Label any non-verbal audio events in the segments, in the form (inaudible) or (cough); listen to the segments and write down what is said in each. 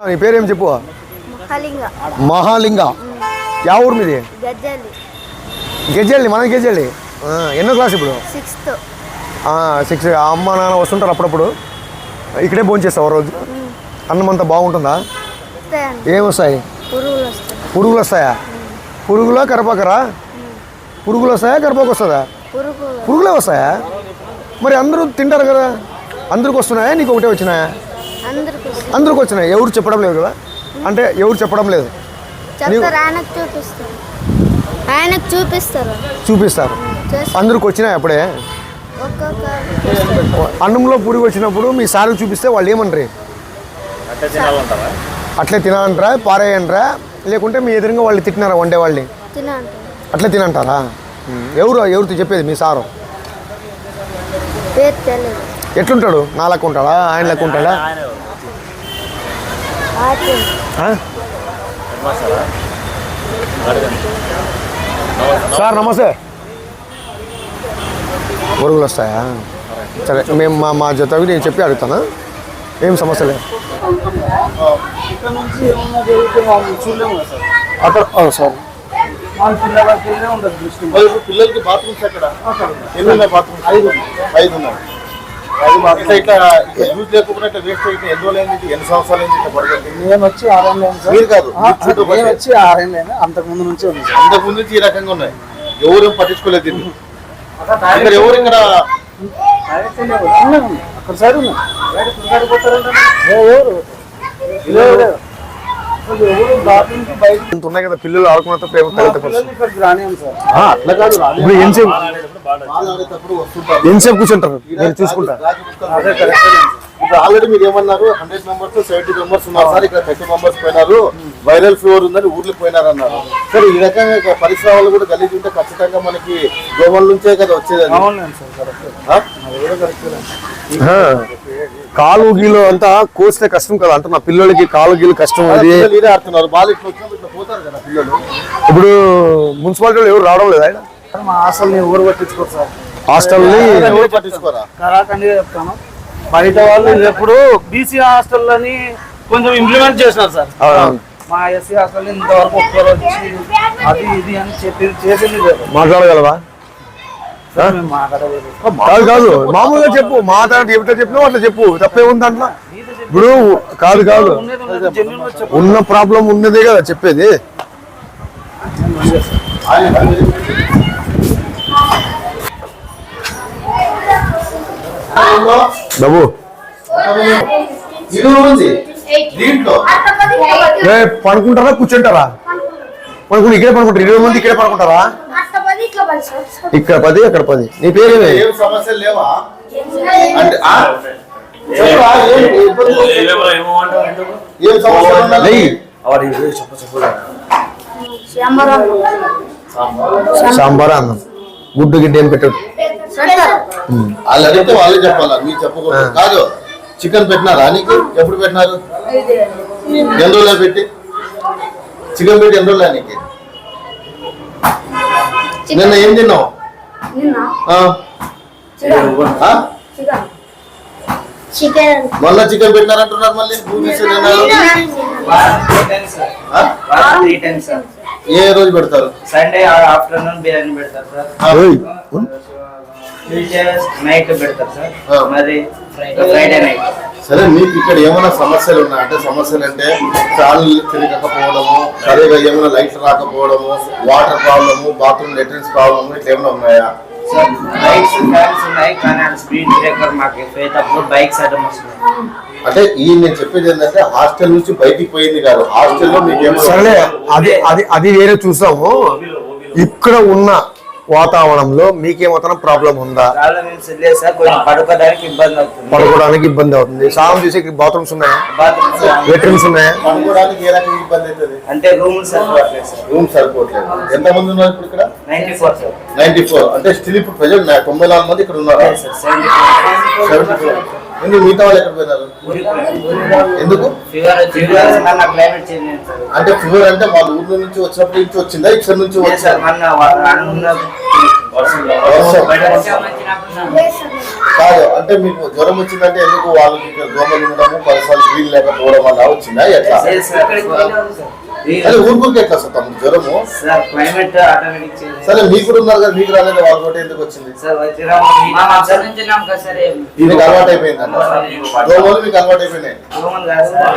నీ పేరేం చెప్పు? మహాలింగ. యా ఊరు మీది? గజ్జలి గెజ్జెళ్ళి మన గెజ్జెళ్ళి ఆ, ఎన్నో క్లాస్ ఇప్పుడు? సిక్స్త్. సిక్స్ అమ్మ నాన్న వస్తుంటారు అప్పుడప్పుడు. ఇక్కడే భోజనం చేస్తావు రోజు? అన్నం అంతా బాగుంటుందా? వస్తాయండి. ఏం వస్తాయి. పురుగులు వస్తాయి? పురుగులు కరపాకరా? పురుగులు వస్తాయా కరపాకు వస్తుందా? పురుగులే వస్తాయా? మరి అందరూ తింటారు కదా. అందరికి వస్తున్నాయా? నీకు ఒకటే వచ్చినాయా? అందరికి వచ్చినాయి. ఎవరు చెప్పడం లేదు కదా? అంటే ఎవరు చెప్పడం లేదు. చెప్తారు ఆయనకు చూపిస్తారు. ఆయనకు చూపిస్తారు. చూపిస్తారు. చేసి అందరికి వచ్చినాయి అప్పుడే? అన్నంలో పురుగు వచ్చినప్పుడు మీ సార్లు చూపిస్తే వాళ్ళు ఏమనరు అట్లే తినాలంటారా? పారేయంటారా? లేకుంటే మీ ఎదురుగా వాళ్ళు తిట్టినారా వండే వాళ్ళని తినంటారు అట్లే తినంటారా? ఎవరు ఎవరితో చెప్పేది మీ సారు? ఎట్లుంటాడు? నా లెక్క ఉంటాడా? ఆయన లెక్క ఉంటాడా? సార్ నమస్తే. పురుగులు వస్తాయా? సరే మేము మా మా జతవి నేను చెప్పి అడుగుతాను? ఏం సమస్య లేదు. అక్కడ సార్. పిల్లలకి బాత్రూమ్స్ ఎక్కడ? ఎన్ని ఉన్నాయి బాత్రూమ్స్? ఐదు. ఐదు ఉన్నాయి. ఇట్లా ఇట్లా ఇట్లా యూజ్ లేకుండా ఇట్లా వేస్ట్ అయితే ఎన్ని సంవత్సరాలు అయింది ఇట్లా పడుతుంది నేను వచ్చి ఆరేం లేను సార్. మీరు కాదు, ఆ, మీ చుట్టూ నేను పట్టే. వచ్చి ఆరేం లేను అంతకు ముందు నుంచి ఉంది సార్. అంతకు ముందు నుంచి ఈ రకంగా ఉన్నాయి. ఎవరు ఏం పట్టించుకోలేదు దీన్ని. ఇక్కడ ఎవరు ఇక్కడ. అక్కడ సైడ్ ఉన్నాయి. ఏ, ఎవరు? ఉన్నాయి కదా పిల్లలు అట్లా కాదు ఇప్పుడు ఎంతసేపు ఎంతసేపు కూర్చుంటారు నేను చూసుకుంటా అదే కరెక్ట్. ఇప్పుడు ఆల్రెడీ మీరు ఏమన్నారు హండ్రెడ్ మెంబర్స్ సెవెంటీ మెంబర్స్ ఉన్నారు సార్ ఇక్కడ థర్టీ మెంబర్స్ పోయినారు వైరల్ ఫీవర్ ఉందని ఊర్లకు పోయినారు అన్నారు సరే ఈ రకంగా పరిసరాలు కూడా గలీజ్ ఉంటే ఖచ్చితంగా మనకి దోమల నుంచే కదా వచ్చేది కాలు గీలు అంతా కోస్తే కష్టం కదా. అంటే నా పిల్లలకి కాలు గీలు కష్టం అది. ఇప్పుడు మున్సిపాలిటీ వాళ్ళు ఎవరు రావడం లేదా? మా హాస్టల్ని ఎవరు పట్టించుకోరు సార్. హాస్టల్ని ఎవరు పట్టించుకోరా? చెప్తాను. బయట వాళ్ళు ఎప్పుడు బీసీ హాస్టల్ని కొంచెం ఇంప్లిమెంట్ చేసినారు సార్. మా ఎస్సీ హాస్టల్ ఇంతవరకు ఒక్కరు వచ్చి అది ఇది అని చెప్పి చేసింది మాట్లాడగలవా? కాదు కాదు. మామూలుగా చెప్పు. మాట్లాడి ఏమిటో చెప్పినావు అట్లా చెప్పు. తప్పే ఉంది దాంట్లో. ఇప్పుడు కాదు కాదు. ఉన్నది ఉన్నది genuine గా చెప్పు. ఉన్న ప్రాబ్లం ఉన్నదే కదా చెప్పేది. బాబు. ఇది ఉంది దీంట్లో ఏ పడుకుంటారా? కూర్చుంటారా? పడుకుని ఇక్కడే పడుకుంటారు? ఇరవై మంది ఇక్కడే పడుకుంటారా? ఇక్కడ పది అక్కడ పది. నీ పేరేమే? ఏం సమస్యలు లేవా? అంటే ఏం సాంబార్ అన్నం గుడ్డు గిడ్డ ఏం పెట్టడు? వాళ్ళు అడిగితే వాళ్ళే చెప్పాలా? మీరు చెప్పకూడదు. కాదు చికెన్ పెట్టినారా నీకు? ఎప్పుడు పెట్టినారు? ఎన్ని రోజులు పెట్టి? చికెన్ పెట్టి ఎన్ని రోజులు నీకు? నిన్న ఏం తిన్నావు? ఆ? ఆ? చికెన్. మళ్ళా చికెన్ పెట్టినారంటున్నారు మళ్ళీ? ఏ రోజు పెడతారు? సండే ఆఫ్టర్నూన్ బిర్యానీ పెడతారు సార్ నైట్ పెడతారు సార్. ఆ. మరి ఫ్రైడే నైట్ సరే మీకు ఇక్కడ ఏమైనా సమస్యలు ఉన్నాయి అంటే సమస్యలు అంటే ఫ్యాన్లు తిరగకపోవడము సరిగా ఏమైనా లైట్లు రాకపోవడము water problem bathroom latrines problem ఇట్లా ఏమైనా ఉన్నాయా? సార్ బైక్స్ ఫ్యాన్స్ ఉన్నాయి కానీ అది స్పీడ్ బ్రేకర్ మాకు పోయేటప్పుడు బైక్స్ అడ్డం వస్తున్నాయి. అంటే ఈ నేను చెప్పేది ఏంటంటే హాస్టల్ నుంచి బయటికి పోయింది కాదు. హాస్టల్లో మీకు ఏమైనా సరేలే అది. అది అది వేరే చూసాము. ఇక్కడ ఉన్న వాతావరణంలో మీకేమవుతున్న ప్రాబ్లం ఉందా? పడుకోవడానికి ఇబ్బంది అవుతుంది. పడుకోవడానికి ఇబ్బంది అవుతుంది. స్నానం చేసే బాత్రూమ్స్ ఉన్నాయా? ఉన్నాయా. పడుకోవడానికి ఏ ఇబ్బంది అవుతుంది? అంటే రూమ్స్ సరిపోవట్లేదు సార్. రూమ్ సరిపోవట్లేదు. ఎంతమంది ఉన్నారు ఇప్పుడు ఇక్కడ? Ninety four sir. Ninety four. అంటే స్టిల్ ఇప్పుడు ప్రజెంట్ తొంభై నాలుగు మంది ఇక్కడ ఉన్నారు? సెవెంటీ ఫోర్ ఎందుకు? మిగతా వాళ్ళు ఎక్కడ పోయినారు? ఎందుకు? అంటే ఫీవర్ అంటే వాళ్ళ ఊర్లో నుంచి వచ్చినప్పటి నుంచి వచ్చిందా? ఇక్కడ నుంచి కాదు అంటే మీకు జ్వరం వచ్చిందంటే ఎందుకు వాళ్ళకి దోమలు ఉండడము పరిసరాలు క్లీన్ లేకపోవడం వల్ల వచ్చిందా? ఎట్లా? అదే ఊరుకుంటే ఎట్లా సార్ తమకు జ్వరము? సార్ క్లైమేట్ ఆటోమేటిక్ చేంజ్ సరే మీకు కూడా ఉన్నారు కదా మీకు రాలేదు వాళ్ళ తోటి? ఎందుకు వచ్చింది? సార్ మా నుంచి కదా సరే మీకు అలవాటు అయిపోయింది దోమలు మీకు అలవాటు అయిపోయినాయి కామన్ కాదు సార్.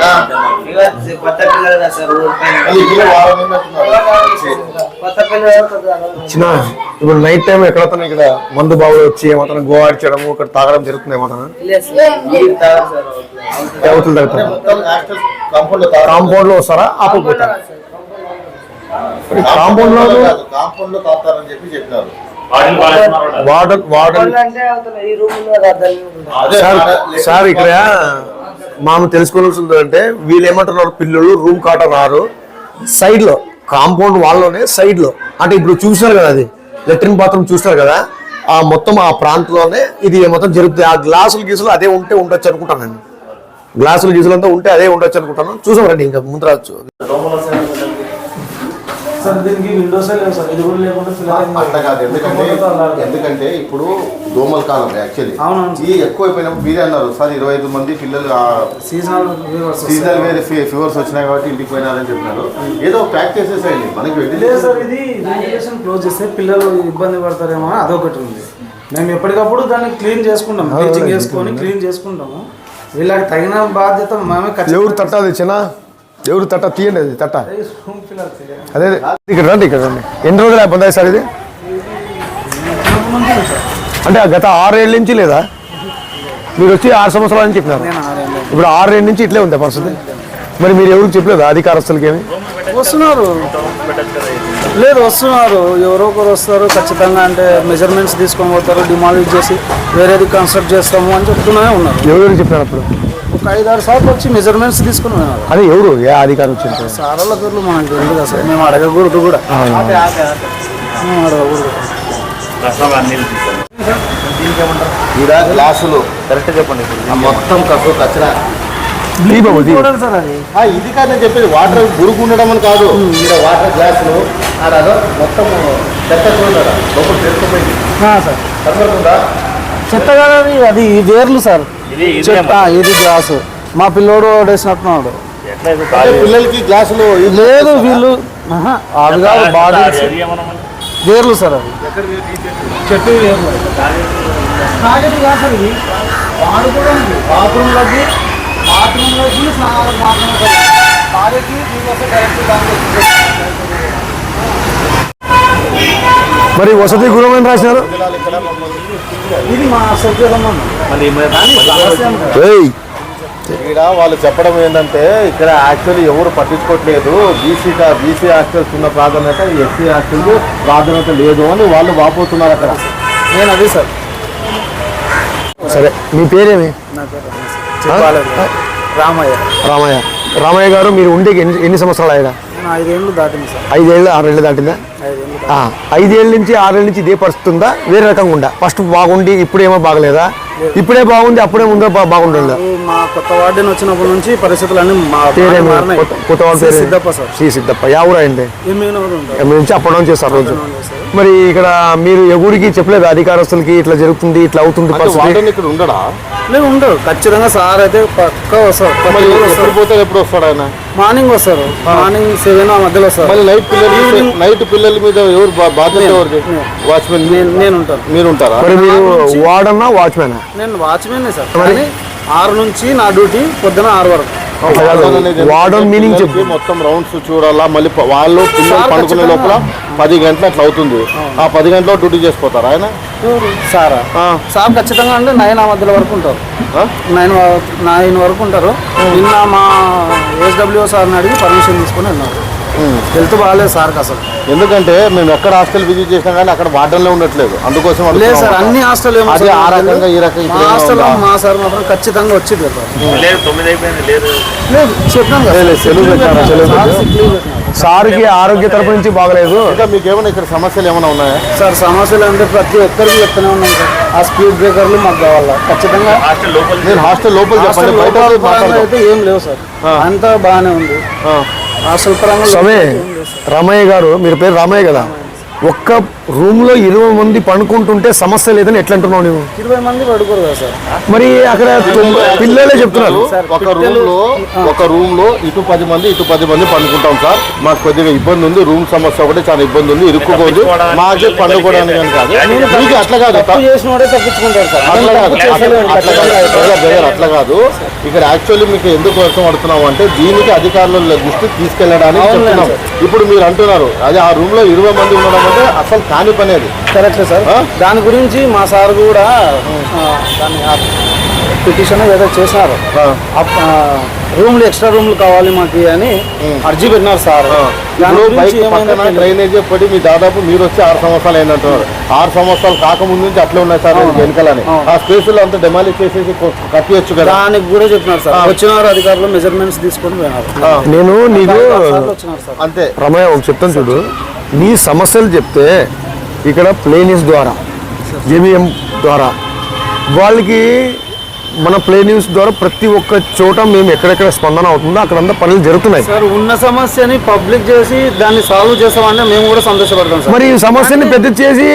ఇక కొత్త పిల్లలు కదా సార్ ఊరిపైన అది ఇక్కడ వారం ఏంటంటున్నారు కొత్త పిల్లలు కొద్దిగా చిన్న ఇప్పుడు నైట్ టైం ఎక్కడ ఇక్కడ మందు బాబులు వచ్చి ఏమాత్రం గోవాడిచడం ఇక్కడ తాగడం జరుగుతుంది హాస్టల్ కాంపౌండ్లో వస్తారా? ఆపకపోతారా? కాంపౌండ్లో కాంపౌండ్లో తాగుతారని చెప్పి అదే సార్ మన- సార్ ఇక్కడ మామ తెలుసుకోవాల్సింది అంటే వీళ్ళు ఏమంటున్నారు పిల్లలు రూమ్ కాట రారు. సైడ్లో కాంపౌండ్ వాళ్ళలోనే సైడ్లో. అంటే ఇప్పుడు చూసినారు కదా అది. లెట్రిన్ బాత్రూమ్ చూస్తారు కదా ఆ మొత్తం ఆ ప్రాంతంలోనే ఇది మొత్తం జరుగుతుంది. ఆ గ్లాసులు గీసులు అదే ఉంటే ఉండొచ్చు అనుకుంటాను నేను గ్లాసులు గీసులు అంతా ఉంటే అదే ఉండొచ్చు అనుకుంటాను. చూసాం రండి ఇంకా ముందు రావచ్చు సార్ దీనికి విండోసే లేవు సార్. ఇది కూడా లేకుండా అట్లా కాదు. ఎందుకంటే ఎందుకంటే ఇప్పుడు దోమల కాలం యాక్చువల్లీ అవునవును. ఈ ఎక్కువ అయిపోయినప్పుడు మీరే అన్నారు సార్ ఇరవై ఐదు మంది పిల్లలు సీజనల్ వేరే ఫీవర్స్ వచ్చినాయి కాబట్టి ఇంటికి పోయినారని చెప్పినారు. ఏదో ప్యాక్ చేసేసేయండి. మనకి లేదు సార్ ఇది క్లోజ్ చేస్తే పిల్లలు ఇబ్బంది పడతారేమో అదొకటి ఉంది. మేము ఎప్పటికప్పుడు దాన్ని క్లీన్ చేసుకుంటాం బ్లీచింగ్ చేసుకొని క్లీన్ చేసుకుంటాము. వీళ్ళకి తగిన బాధ్యత మేమే ఎవరు తట్ట అది చిన్న? ఎవరు తట్ట? తీయండి అది తట్ట. అదే. ఇక్కడ రండి ఇక్కడ రండి. ఎన్ని రోజులు అయిపోతాయి సార్ ఇది? అంటే గత ఆరేళ్ళ నుంచి లేదా? మీరు వచ్చి ఆరు సంవత్సరాల నుంచి చెప్పినారు. ఇప్పుడు ఆరేళ్ళ నుంచి ఇట్లే ఉంది పరిస్థితి? మరి మీరు ఎవరికి చెప్పలేదు అధికారస్తులకి ఏమి వస్తున్నారు. లేదు వస్తున్నారు. ఎవరో ఒకరు వస్తారు. ఖచ్చితంగా అంటే మెజర్మెంట్స్ తీసుకొని పోతారు డిమాలిష్ చేసి వేరేది కన్స్ట్రక్ట్ చేస్తాము అని చెప్తూనే ఉన్నారు. ఎవరికి చెప్పినారు అప్పుడు? ఐదు ఆరు సార్లు వచ్చి మెజర్మెంట్స్ తీసుకుని అదే ఎవరు? ఏ అధికారం వచ్చింది? సారాల పేర్లు మనకు తెలియదు సార్ మేము అడగకూడదు కూడా. మేము అడగకూడదు. ఈడ గ్లాసులు. కరెక్ట్ చెప్పండి. మొత్తం కసు చూడాలి ఆ, ఇది కాదు నేను చెప్పేది వాటర్ గురుకు ఉండడం అని కాదు. ఈడ వాటర్ గ్లాసులు. ఆడ అదో మొత్తం చెత్త చూడడా లోపల తెరుకుపోయింది సార్. కనబడుతుందా? చెత్త కాదు అది వేర్లు సార్. ఇది గ్లాసు. మా పిల్లోడు వేసినట్టున్నాడు పిల్లలకి గ్లాసులు ఇది లేదు వీళ్ళు అవి కాదు బాడీ వేర్లు సార్ అవి. చెట్టు వేర్లు తాగేది కాదు సార్ ఇవి వాడుకోవడానికి బాత్రూమ్లోకి బాత్రూమ్లోకి స్నానాలకు మాత్రమే సార్. తాగేకి దీనికోసం కరెక్ట్ దానికి మరి వసతి గృహం అని రాసినారు? ఇది మా సౌకర్యం ఏయ్! ఇక్కడ వాళ్ళు చెప్పడం ఏంటంటే ఇక్కడ యాక్చువల్లీ ఎవరు పట్టించుకోవట్లేదు. బీసీ బీసీ హాస్టల్స్ ఉన్న ప్రాధాన్యత ఎస్సీ హాస్టల్కి ప్రాధాన్యత లేదు అని వాళ్ళు వాపోతున్నారు అక్కడ. నేను అది సార్. సరే మీ పేరేమి? రామయ్య. రామయ్య. రామయ్య గారు మీరు ఉండే ఎన్ని ఎన్ని సంవత్సరాలు ఆయన నేను ఐదేళ్ళు దాటింది సార్. ఐదేళ్ళు ఆరేళ్ళు దాటిందా? ఐదేళ్ళు నుంచి ఆరేళ్ళ నుంచి ఇదే పరిస్థితి ఉందా వేరే రకంగా ఉందా? ఫస్ట్ బాగుండి ఇప్పుడేమో బాగలేదా? ఇప్పుడే బాగుంది అప్పుడే ముందే బా- బాగుంటుందా దాటి మా కొత్త వార్డెన్ వచ్చినప్పటి నుంచి పరిస్థితులు అన్ని. కొత్త- సిద్ధప్ప సార్. శ్రీ సిద్ధప్ప. యా ఊరు అయింది నుంచి అప్ డౌన్ చేస్తారు రోజు. మరి ఇక్కడ మీరు ఎవరికి చెప్పలేదు? అధికారస్తులకి ఇట్లా జరుగుతుంది ఇట్లా అవుతుంది అంటే పరిస్థితి? వార్డెన్ ఇక్కడ ఉండడా? లేదు ఉండరు. ఖచ్చితంగా సార్ అయితే పక్కా వస్తారు. రోజు ఎప్పుడు వస్తారు. పోతాడు ఎప్పుడు వస్తాడు ఆయన? మార్నింగ్ వస్తారు. మార్నింగ్ సెవెన్ ఆ మధ్యలో వస్తారు. మళ్ళీ నైట్ పిల్లలు నైట్ పిల్లల మీద ఎవరు బా- బాధ్యత ఎవరిది? వాచ్మెన్ నేను నేను ఉంటాను. మీరు ఉంటారా? మరి మీరు వార్డన్నా వాచ్మెనా? నేను వాచ్మెన్ సార్. ఆరు నుంచి నా డ్యూటీ పొద్దున ఆరు వరకు. వార్డన్ మీనింగ్ చెప్పు. మొత్తం రౌండ్స్ చూడాలా మళ్ళీ వాళ్ళు పిల్లలు పండుకునే లోపల పది గంటలు అట్లా అవుతుంది. ఆ పది గంటలో డ్యూటీ చేసిపోతారు ఆయన? సారా. ఆ. సార్ ఖచ్చితంగా అంటే నైన్ ఆ మధ్యలో వరకు ఉంటారు? నైన్ నైన్ వరకు ఉంటారు. నిన్న మా ఎస్డబ్ల్యూ సార్ని అడిగి పర్మిషన్ తీసుకొని వెళ్ళారు హెల్త్ బాగాలేదు సార్కి అసలు. ఎందుకంటే మేము ఎక్కడ హాస్టల్ విజిట్ చేసినా కానీ అక్కడ వార్డెన్లో ఉండట్లేదు. అందుకోసం లేదు సార్. అన్ని హాస్టల్ ఏమో అదే సార్ ఆ రకంగా ఈ. రకంగా మా హాస్టల్ సార్ మాత్రం ఖచ్చితంగా వచ్చింది లేదు తొమ్మిది అయిపోయింది లేదు చెప్పాను సెలవు? సెలవు. సార్కి ఆరోగ్య తరపు నుంచి బాగలేదు. ఇంకా మీకు ఏమైనా ఇక్కడ సమస్యలు ఏమైనా ఉన్నాయా? సార్ సమస్యలు అంటే ప్రతి ఒక్కరికి చెప్తూనే ఉన్నాం సార్. ఆ స్పీడ్ బ్రేకర్లు మాకు కావాలా? ఖచ్చితంగా హాస్టల్ లోపల నేను హాస్టల్ లోపల అయితే ఏం లేవు సార్. అంతా బాగానే ఉంది. సమయ. రామయ్య గారు మీరు పేరు రామయ్య కదా? ఒక్క రూమ్లో ఇరవై మంది పనుకుంటుంటే సమస్య లేదని ఎట్లా అంటున్నావు నువ్వు? ఇరవై మంది పడుకోరు కదా సార్. మరి అక్కడ పిల్లలే చెప్తున్నారు. ఒక రూమ్లో ఒక రూమ్లో ఇటు పది మంది ఇటు పది మంది పండుకుంటాం సార్. మాకు కొద్దిగా ఇబ్బంది ఉంది రూమ్ సమస్య ఒకటి చాలా ఇబ్బంది ఉంది ఇరుక్కుపోయింది మాకే పండుకోవడానికి అని కాదు. మీకు అట్లా కాదు తప్పు చేసిన వాడే తప్పించుకుంటారు సార్. అట్లా కాదు. అట్లా కాదు. ఇక్కడ యాక్చువల్లీ మీకు ఎందుకు వర్షం పడుతున్నాం అంటే దీనికి అధికారుల దృష్టికి తీసుకెళ్ళడానికి చెప్తున్నాం. ఇప్పుడు మీరు అంటున్నారు అది ఆ రూమ్లో ఇరవై మంది ఉండడం అంటే అసలు కాని పని అది కరెక్ట్ సార్? దాని గురించి మా సార్ కూడా ఆ, దాన్ని పిటిషన్ ఏదో చేసినారు రూమ్లు ఎక్స్ట్రా రూమ్లు కావాలి మాకు అని అర్జీ పెట్టినారు సార్. డ్రైనేజ్ పడి మీ దాదాపు మీరు వచ్చి ఆరు సంవత్సరాలు అయినట్టున్నారు ఆరు సంవత్సరాలు కాకముందు నుంచి అట్లే ఉన్నాయి సార్ వెనకాలని ఆ స్పేస్లో అంతా డెమాలిష్ చేసేసి కట్టియొచ్చు కదా. దానికి కూడా చెప్పినారు సార్. వచ్చినారు అధికారులు మెజర్మెంట్స్ తీసుకొని పోయినారు. నేను నీకు అంతే. రమయ్య ఒక చెప్తాను చూడు. నీ సమస్యలు చెప్తే ఇక్కడ ప్లేనిస్ ద్వారా జేబిఎం ద్వారా వాళ్ళకి మన ప్లే న్యూస్ ద్వారా ప్రతి ఒక్క చోట మేము ఎక్కడెక్కడ స్పందన అవుతుందో అక్కడంతా పనులు జరుగుతున్నాయి. సార్ ఉన్న సమస్యని పబ్లిక్ చేసి దాన్ని సాల్వ్ చేస్తామంటే మేము కూడా సంతోషపడతాం సార్. మరి ఈ సమస్యని పెద్ద చేసి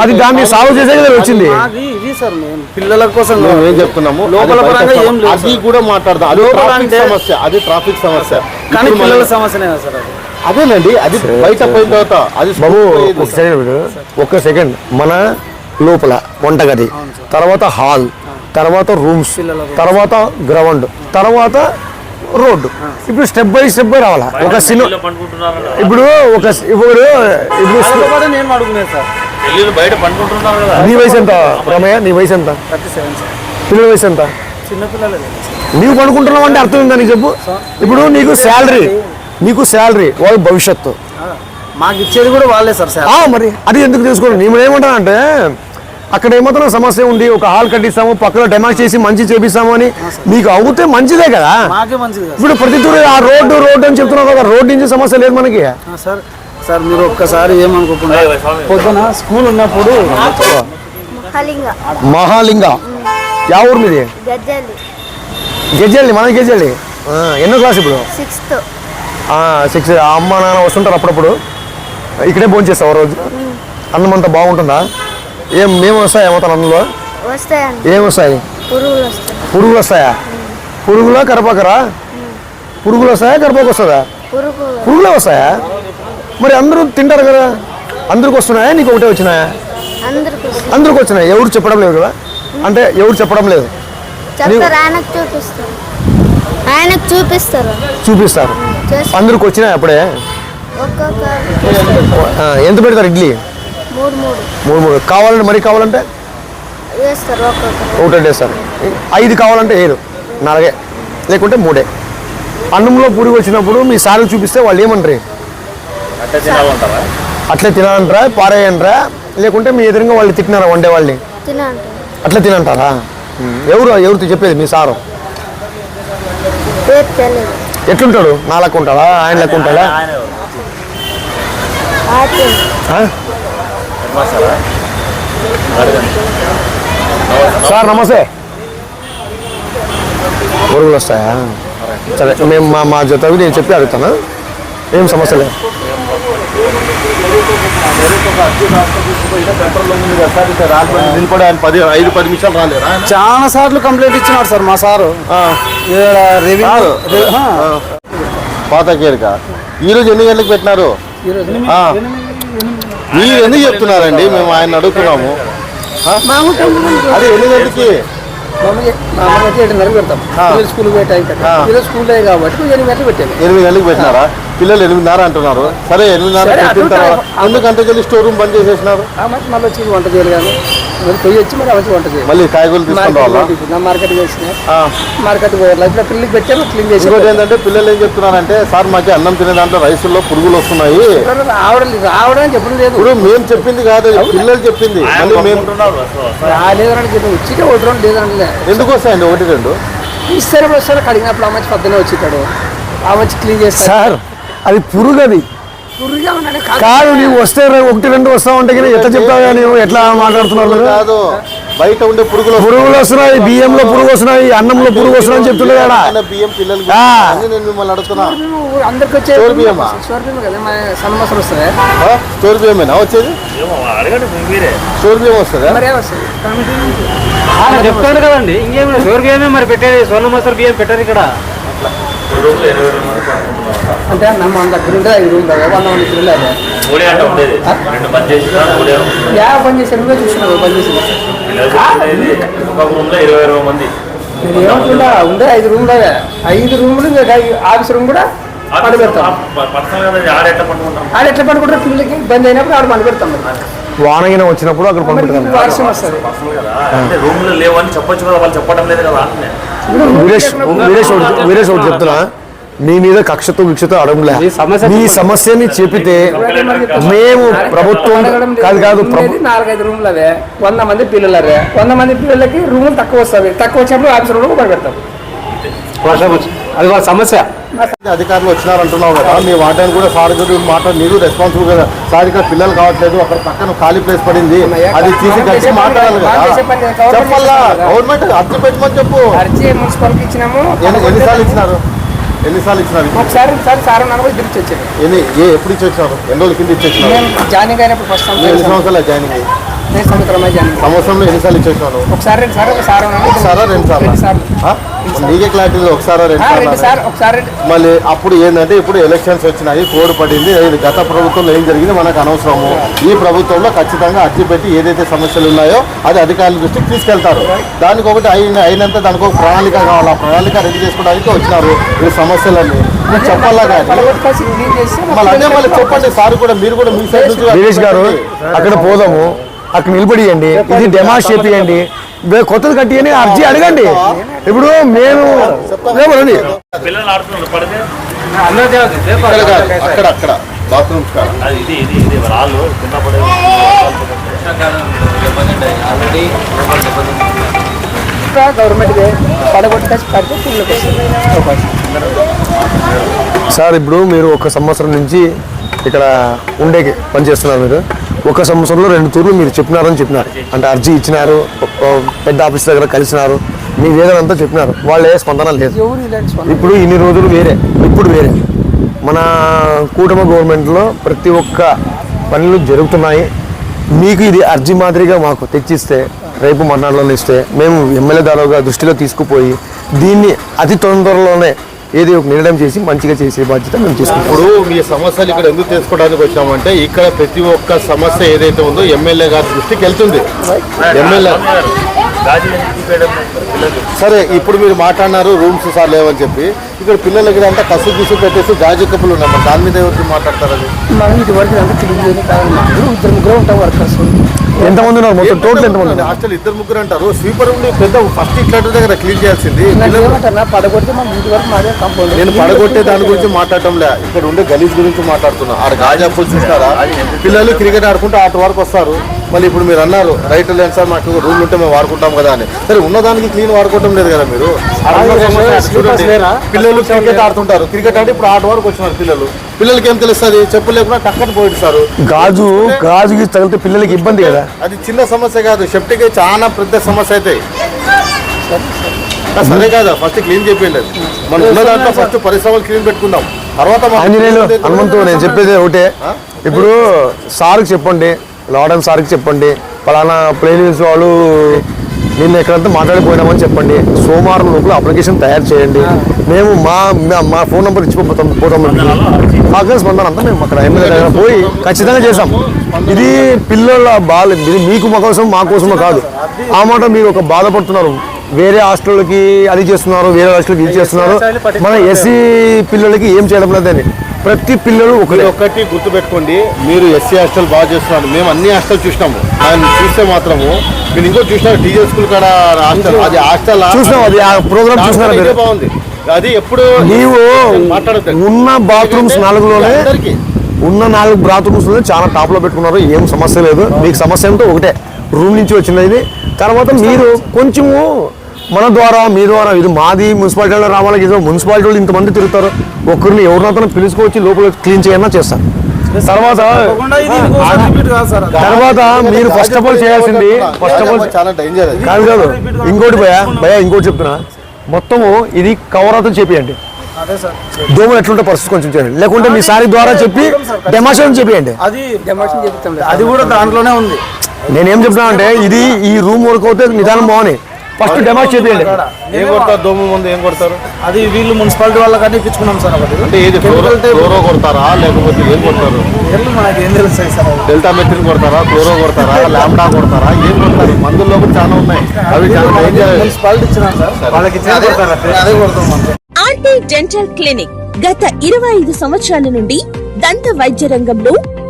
అది దాన్ని సాల్వ్ చేసే కదా వచ్చింది. ఇది సార్ మేము. పిల్లల కోసం మేము ఏం చెప్తున్నాము? లోపల పరంగా ఏం లేదు అది. కూడా మాట్లాడదాం. అది ట్రాఫిక్ అంటే- సమస్య అది ట్రాఫిక్ సమస్య. కానీ పిల్లల సమస్యనే సార్ అది. అదేనండి అది బయట పోయిన తర్వాత అది బాబు. ఒక సెకండ్ ఒక్క సెకండ్ మన లోపల వంటగది తర్వాత హాల్. తర్వాత రూమ్స్ తర్వాత గ్రౌండ్ తర్వాత రోడ్డు. ఇప్పుడు స్టెప్ బై స్టెప్ బై రావాలా ఒక సినిమా ఇప్పుడు ఒక ఇప్పుడు ఇప్పుడు వాళ్ళతో పాటు నేను అడుగుతున్నాను సార్. పెళ్ళిళ్ళు బయట పండుకుంటున్నారు కదా. నీ వయసు ఎంత రమయ్య? నీ వయసు ఎంత? పిల్లల వయసు ఎంత. నీవు పడుకుంటున్నావు అంటే అర్థం ఏందా నీకు చెప్పు? ఇప్పుడు నీకు శాలరీ నీకు శాలరీ వాళ్ళ భవిష్యత్తు. మాకు ఇచ్చేది కూడా వాళ్ళే సార్ సార్ ఆ, మరి అది ఎందుకు తీసుకోండి నేను ఏమంటానంటే అక్కడ ఏమాత్రం సమస్య ఉంది ఒక హాల్ కట్టిస్తాము పక్కన డెమాక్ చేసి మంచి చేపిస్తాము అని మీకు అవుతే మంచిదే కదా? ఇప్పుడు ప్రతి తూరు ఆ రోడ్డు రోడ్డు అని చెప్తున్నావు కదా రోడ్డు నుంచి సమస్య లేదు మనకి. ఆ, సార్ సార్ మీరు ఒక్కసారి ఏమనుకోకుండా పొద్దున స్కూల్ ఉన్నప్పుడు మహాలింగ. యా ఊరు మీది? గజ్జలి గెజ్జల్లి మన గెజ్జల్లి. ఆ, ఎన్నో క్లాస్ ఇప్పుడు? సిక్స్త్. సిక్స్ అమ్మ నాన్న వస్తుంటారు అప్పుడప్పుడు. ఇక్కడే భోజనం చేస్తావు రోజు అన్నం అంతా బాగుంటుందా? ఏం మేము వస్తాయి అన్నంలో వస్తాయండి. ఏం వస్తాయి? పురుగులు వస్తాయి. పురుగులు కరపాకరా? పురుగులు వస్తాయా కరపాకు వస్తుందా పురుగు. పురుగులే వస్తాయా? మరి అందరూ తింటారు కదా? అందరికి వస్తున్నాయా? నీకు ఒకటే వచ్చినాయా? అందరికి వచ్చినాయి? ఎవరు చెప్పడం లేదు కదా? అంటే ఎవరు చెప్పడం లేదు. ఆయనకు చూపిస్తారు. అందరికి వచ్చినాయి అప్పుడే? ఎంత పెడతారు ఇడ్లీ? మూడు మూడు. కావాలంటే మరి కావాలంటే? ఒకటే వేస్తారు ఐదు కావాలంటే ఏడు నాలుగే. లేకుంటే మూడే. అన్నంలో పురుగు వచ్చినప్పుడు మీ సార్లు చూపిస్తే వాళ్ళు ఏమంటారు? అట్లే తినాలంటారా? పారేయంటారా? లేకుంటే మీ ఎదురుగా వాళ్ళు తిట్టినారా వండే వాళ్ళని? తినంటారు అట్లా తినంటారా? ఎవరు ఎవరితో చెప్పేది మీ సారు? ఎట్లుంటాడు? నా లెక్క ఉంటాడా? ఆయన లెక్క ఉంటాడా ఆయన ఆర్టీ ఆ? మాస్టరా సార్ నమస్తే. పురుగులు వస్తాయా? సరే మేము మా మా జతవి నేను చెప్పి అడుగుతాను? ఏం సమస్య లేదు? చాలా సార్లు కంప్లైంట్ ఇచ్చినారు సార్ మా సారు. పాత కేరిక. ఈ రోజు ఎన్ని గంటలకు పెట్టినారు? ఈరోజు ఆ. మీరు ఎందుకు చెప్తున్నారండి? మేము ఆయన అడుగుతున్నాము? అది ఎన్ని గంటలకి? మామూలుగా ఏడున్నర పెడతాం పిల్లలు స్కూల్ పోయే టైం కదా కాబట్టి ఎనిమిది గంటలు పెట్టాను ఎనిమిది గంటలకు పెట్టినారా? పిల్లలు ఎనిమిదిన్నర అంటున్నారు. సరే ఎనిమిదిన్నర సరే, పెట్టిన తర్వాత అంతకెళ్ళి స్టోర్ రూమ్ బంద్ చేసేసినారు? మళ్ళీ వచ్చి వంట చేయాలి కానీ మరి పోయి వచ్చి మరి వచ్చి వంట చేయాలి మళ్ళీ కాయగూరలు రావాలా? మార్కెట్ నా మార్కెట్ చేసిన ఆ. మార్కెట్ పోయాలి? ఇప్పుడు పిల్లలకి పెట్టాను క్లీన్ చేసి ఇంకోటి ఏంటంటే పిల్లలు ఏం చెప్తున్నారంటే సార్ మాకు అన్నం తినే దాంట్లో రైసుల్లో పురుగులు వస్తున్నాయి. రావడం రావడం అని చెప్పడం లేదు. ఇప్పుడు మేము చెప్పింది కాదు పిల్లలు చెప్పింది. మళ్ళీ మేము పండుకుంటున్నారు అసలు లేదని చెప్పి వచ్చితే ఒకటి రెండు లేదంటే ఎందుకు వస్తాయండి? ఒకటి రెండు. ఇస్తారు వస్తారు కడిగినప్పుడు ఆ మంచి పొద్దునే వచ్చిస్తాడు ఆ మంచి క్లీన్ చేస్తాడు. సార్ అది పురుగు అది కాదు. నీవు వస్తే ఒకటి రెండు వస్తావు అంటే కానీ ఎట్లా చెప్తావు నువ్వు? ఎట్లా మాట్లాడుతున్నారు? కాదు బయట ఉండే పురుగులు పురుగులు వస్తున్నాయి బియ్యంలో పురుగు వస్తున్నాయి అన్నంలో పురుగు వస్తున్నాయి అని చెప్తుండే కదా అన్న బియ్యం పిల్లలు ఆ. అన్ని నేను మిమ్మల్ని అడుగుతున్నా. అందరికి వచ్చే స్టోర్? స్టోర్ బియ్యం సన్నమసలు వస్తుంది? స్టోర్ బియ్యమేనా వచ్చేది? స్టోర్ బియ్యం వస్తుందా? చెప్తాను కదండి ఇంకేం షుగర్ బియ్యమే మరి పెట్టేది స్వర్ణ మసూర్ బియ్యం పెట్టారు ఇక్కడ రూమ్లో ఇరవై రెండు మంది పడుకుంటున్నాం అంటే ఉంటే ఐదు రూమ్ కదా. వంద మంది అదే మూడే ఉండేది. రెండు పని చేసినా మూడే యా పని చేశారు. నువ్వే చూసినావు పని చేసింది ఉండేది. ఒక రూమ్లో ఇరవై ఇరవై మంది ఏమంటుందా ఉండే ఐదు రూమ్లు. ఐదు రూమ్లు ఆఫీస్ రూమ్ కూడా పండు పెడతాం. ఆడ ఎట్లా పండుకుంటారు. పిల్లలకి బంద్ అయినప్పుడు ఆడ పండు పెడతాం మరి. వానగిన వచ్చినప్పుడు అక్కడ మీకు వర్షం వస్తుంది. పర్సనల్ కదా. అంటే రూమ్లో లేవని చెప్పొచ్చు కదా. వాళ్ళు చెప్పడం లేదు కదా. వీరేష్ వీరేష్ ఒకటి వీరేష్ ఒకటి చెప్తున్నా. మీ మీద కక్షతో విక్షతో అడగలే మీ సమస్య మీ సమస్యని చెప్పితే మేము ప్రభుత్వం కాదు కాదు నాలుగైదు రూమ్లు అవే వంద మంది పిల్లలు అవే వంద మంది పిల్లలకి రూములు తక్కువ వస్తుంది తక్కువ వచ్చినప్పుడు ఆఫీస్ రూమ్ పండు పెడతాం. అది వాళ్ళ సమస్య. అధికారులు వచ్చినారంటున్నావు కదా. మీ వాటాన్ని కూడా సార్ గురి మాట మీరు రెస్పాన్సిబుల్ కదా. సార్ ఇక్కడ పిల్లలు కావట్లేదు. అక్కడ పక్కన ఖాళీ ప్లేస్ పడింది. అది తీసి గట్టి మాట్లాడాలి కదా. చెప్పాలా? గవర్నమెంట్ అర్జీ పెట్టమని చెప్పు. అర్జీ మున్సిపాలిటీ ఇచ్చినాము. ఎన్ని ఎన్నిసార్లు ఇచ్చినారు? ఎన్నిసార్లు ఇచ్చినారు? ఒకసారి ఒకసారి సార్ నన్ను కూడా ఎన్ని ఏ ఎప్పుడు ఇచ్చి వచ్చినారు ఎన్ని రోజుల కింద ఇచ్చి వచ్చినారు జాయినింగ్ అయినప్పుడు ఫస్ట్ ఎన్ని సంవత్సరాలు జాయిన్ అయ్యి జాయినింగ్ సంవత్సరంలో ఎన్నిసార్లు ఒకసారి రెండు సార్లు ఒకసారి రెండు సార్లు? నీకే క్లారిటీ ఒకసారా రెండు సార్లు ఒకసారి మళ్ళీ అప్పుడు ఏంటంటే ఇప్పుడు ఎలక్షన్స్ వచ్చినాయి కోడ్ పడింది. గత ప్రభుత్వంలో ఏం జరిగింది? మనకు అనవసరము. ఈ ప్రభుత్వంలో ఖచ్చితంగా అర్జీ పెట్టి ఏదైతే సమస్యలు ఉన్నాయో అది అధికారుల దృష్టికి తీసుకెళ్తారు. దానికి ఒకటి అయిన అయినంత దానికి ఒక ప్రణాళిక కావాలి? ఆ ప్రణాళిక రెడీ చేసుకోవడానికి వచ్చినారు ఈ సమస్యలన్నీ. మీరు చెప్పాలా మళ్ళీ అదే మళ్ళీ చెప్పండి. సార్ కూడా మీరు కూడా మీ సైడ్ నుంచి గారు అక్కడ పోదాము. అక్కడ నిలబడియండి ఇది డెమాష్ చేపియండి కొత్తది కట్టియని అర్జీ అడగండి. ఇప్పుడు మేము అక్కడ అక్కడ. బాత్రూమ్స్ గవర్నమెంట్ పడితే పిల్లలకి సార్ ఇప్పుడు మీరు ఒక సంవత్సరం నుంచి ఇక్కడ ఉండే పనిచేస్తున్నారు మీరు. ఒక సంవత్సరంలో రెండు తూర్లు మీరు చెప్పినారని చెప్పినారు. అంటే అర్జీ ఇచ్చినారు పెద్ద ఆఫీస్ దగ్గర కలిసినారు మీ వేదన అంతా చెప్పినారు. వాళ్ళు ఏ స్పందన లేదు. ఇప్పుడు ఇన్ని రోజులు వేరే ఇప్పుడు వేరే. మన కూటమి గవర్నమెంట్లో ప్రతి ఒక్క పనులు జరుగుతున్నాయి. మీకు ఇది అర్జీ మాదిరిగా మాకు తెచ్చిస్తే రేపు మర్నాడులో ఇస్తే మేము ఎమ్మెల్యే దారుగా దృష్టిలో తీసుకుపోయి దీన్ని అతి తొందరలోనే ఏది ఒక నిర్ణయం చేసి మంచిగా చేసే బాధ్యత మేము తీసుకుంటాం ఇప్పుడు మీ సమస్యలు ఇక్కడ ఎందుకు తెలుసుకోవడానికి వచ్చామంటే ఇక్కడ ప్రతి ఒక్క సమస్య ఏదైతే ఉందో ఎమ్మెల్యే గారి దృష్టికి వెళ్తుంది. ఎమ్మెల్యే పిల్లలు సరే ఇప్పుడు మీరు మాట్లాడినారు రూమ్స్ సార్ లేవని చెప్పి. ఇక్కడ పిల్లలకి అంతా కసు గిసు పెట్టేసి గాజు కప్పులు ఉన్నాయి దాని మీద ఎవరికి మాట్లాడతారు అది? మనం ఇది వరకు అంతా ముగ్గురు ఉంటాం వర్కర్స్. ఎంతమంది ఉన్నారు? మొత్తం టోటల్ ఎంతమంది ఉన్నారు? హాస్టల్ ఇద్దరు ముగ్గురు అంటారు. స్వీపర్ ఉండి పెద్ద ఫస్ట్ ఇట్లాంటి దగ్గర క్లీన్ చేయాల్సింది. నాకు పిల్లలు- ఏమంటారు? పడగొడితే మనం ఇంటి వరకు మాదే కాంపౌండ్ నేను పడగొట్టే దాని గురించి మాట్లాడటం లే ఇక్కడ ఉండే గలీజ్ గురించి మాట్లాడుతున్నా. ఆడ గాజా పూలు చూస్తారా పిల్లలు క్రికెట్ ఆడుకుంటూ ఆట వరకు వస్తారు. మళ్ళీ ఇప్పుడు మీరు అన్నారు రైట్ లేదు సార్ మాకు రూల్ ఉంటే మేము వాడుకుంటాం కదా అని. సరే ఉన్నదానికి క్లీన్ వాడుకోవటం లేదు కదా మీరు? అటు. పిల్లలు క్రికెట్ ఆడుతుంటారు. క్రికెట్ ఆడి ఇప్పుడు ఆట వరకు వచ్చినారు పిల్లలు. పిల్లలకి ఏం తెలుస్తుంది? చెప్పు లేకుండా టక్కని పోయిస్తారు గాజు గాజుకి తగిలితే పిల్లలకి ఇబ్బంది కదా? అది చిన్న సమస్య కాదు. సెప్టిక్ చాలా పెద్ద సమస్య అవుతాయి సరే కాదా? ఫస్ట్ క్లీన్ చేపించలేదు మనం ఉన్న దాంట్లో ఫస్ట్ పరిశ్రమలు క్లీన్ పెట్టుకుందాం. తర్వాత ఆంజనేయులు హనుమంతు నేను చెప్పేది ఒకటే. ఇప్పుడు సార్కి చెప్పండి లాడన్ సార్కి చెప్పండి పలానా ప్లేలిస్ట్ వాళ్ళు నిన్న ఎక్కడంతా మాట్లాడిపోయినామని చెప్పండి. సోమవారం లోపల అప్లికేషన్ తయారు చేయండి. మేము మా మా- ఫోన్ నెంబర్ ఇచ్చిపోతాం పోతాం కాంగ్రెస్ స్పందన అంతా మేము అక్కడ ఎమ్మెల్యే దగ్గర పోయి ఖచ్చితంగా చేసాం ఇది పిల్లల బాధ ఇది మీకు మా కోసం మా కోసమో కాదు. ఆ మాట మీరు ఒక బాధపడుతున్నారు. వేరే హాస్టల్కి అది చేస్తున్నారు వేరే హాస్టల్కి ఇది చేస్తున్నారు. మన ఎస్సీ పిల్లలకి ఏం చేయడం లేదని. ప్రతి పిల్లలు ఒకరే మీరు ఒక్కటి గుర్తు పెట్టుకోండి మీరు ఎస్సీ హాస్టల్ బాగా చేస్తున్నారు. మేము అన్ని హాస్టల్ చూసినాము. ఆయన చూస్తే మాత్రము మీరు ఇంకో చూసినారు టీజే స్కూల్ కాడ హాస్టల్ అది హాస్టల్ చూసినాం అది ఆ ప్రోగ్రామ్ చూసినారా బాగుంది. అది ఎప్పుడు నీవు ఉన్న బాత్రూమ్స్ నాలుగులోనే ఉన్న నాలుగు బాత్రూమ్స్ చాలా టాప్లో పెట్టుకున్నారు. ఏం సమస్య లేదు. మీకు సమస్య ఏంటో ఒకటే. రూమ్ నుంచి వచ్చినది తర్వాత మీరు కొంచెము మన ద్వారా మీ ద్వారా ఇది మాది మున్సిపాలిటీలో రావాలని ఇది మున్సిపాలిటీ వాళ్ళు ఇంతమంది తిరుగుతారు. ఒకరిని ఎవరినైనా పిలుచుకొచ్చి లోపల క్లీన్ చేయన్నా చేస్తాను తర్వాత. తర్వాత మీరు ఫస్ట్ ఆఫ్ ఆల్ చేయాల్సింది ఫస్ట్ ఆఫ్ ఆల్ చాలా డేంజర్ కాదు కాదు ఇంకోటి భయ భయ ఇంకోటి చెప్తున్నా. మొత్తము ఇది కవరాతో సార్. దోమలు ఎట్లుంటే పరిస్థితి కొంచెం చేయండి. లేకుంటే మీ సారి ద్వారా చెప్పి డెమాషన్ చెప్పియండి. అది అది కూడా దాంట్లోనే ఉంది. నేనేం చెప్తున్నా అంటే ఇది ఈ రూమ్ వరకు అయితే నిదానం బాగుంది. ఫస్ట్ డెమాష్ చేపియండి. ఏం కొడతారు? దోమ ముందు ఏం కొడతారు? అది వీళ్ళు మున్సిపాలిటీ వాళ్ళకన్నీ ఇప్పించుకున్నాం సార్ అంటే ఏది? క్లోరో కొడతారా? లేకపోతే ఏం కొడతారు? మనకి ఏం తెలుస్తాయి సార్. డెల్టా మెథిన్ కొడతారా? క్లోరో కొడతారా? (laughs) లాంబ్డా కొడతారా? ఏం కొడతారు? ఈ మందుల్లో కూడా చాలా ఉన్నాయి. అవి చాలా మున్సిపాలిటీ ఇచ్చినాం సార్. వాళ్ళకి అదే కొడతాం. ఆర్టీ డెంటల్ క్లినిక్ గత ఇరవై ఐదు సంవత్సరాల నుండి దంత వైద్య రంగంలో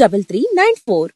double three nine four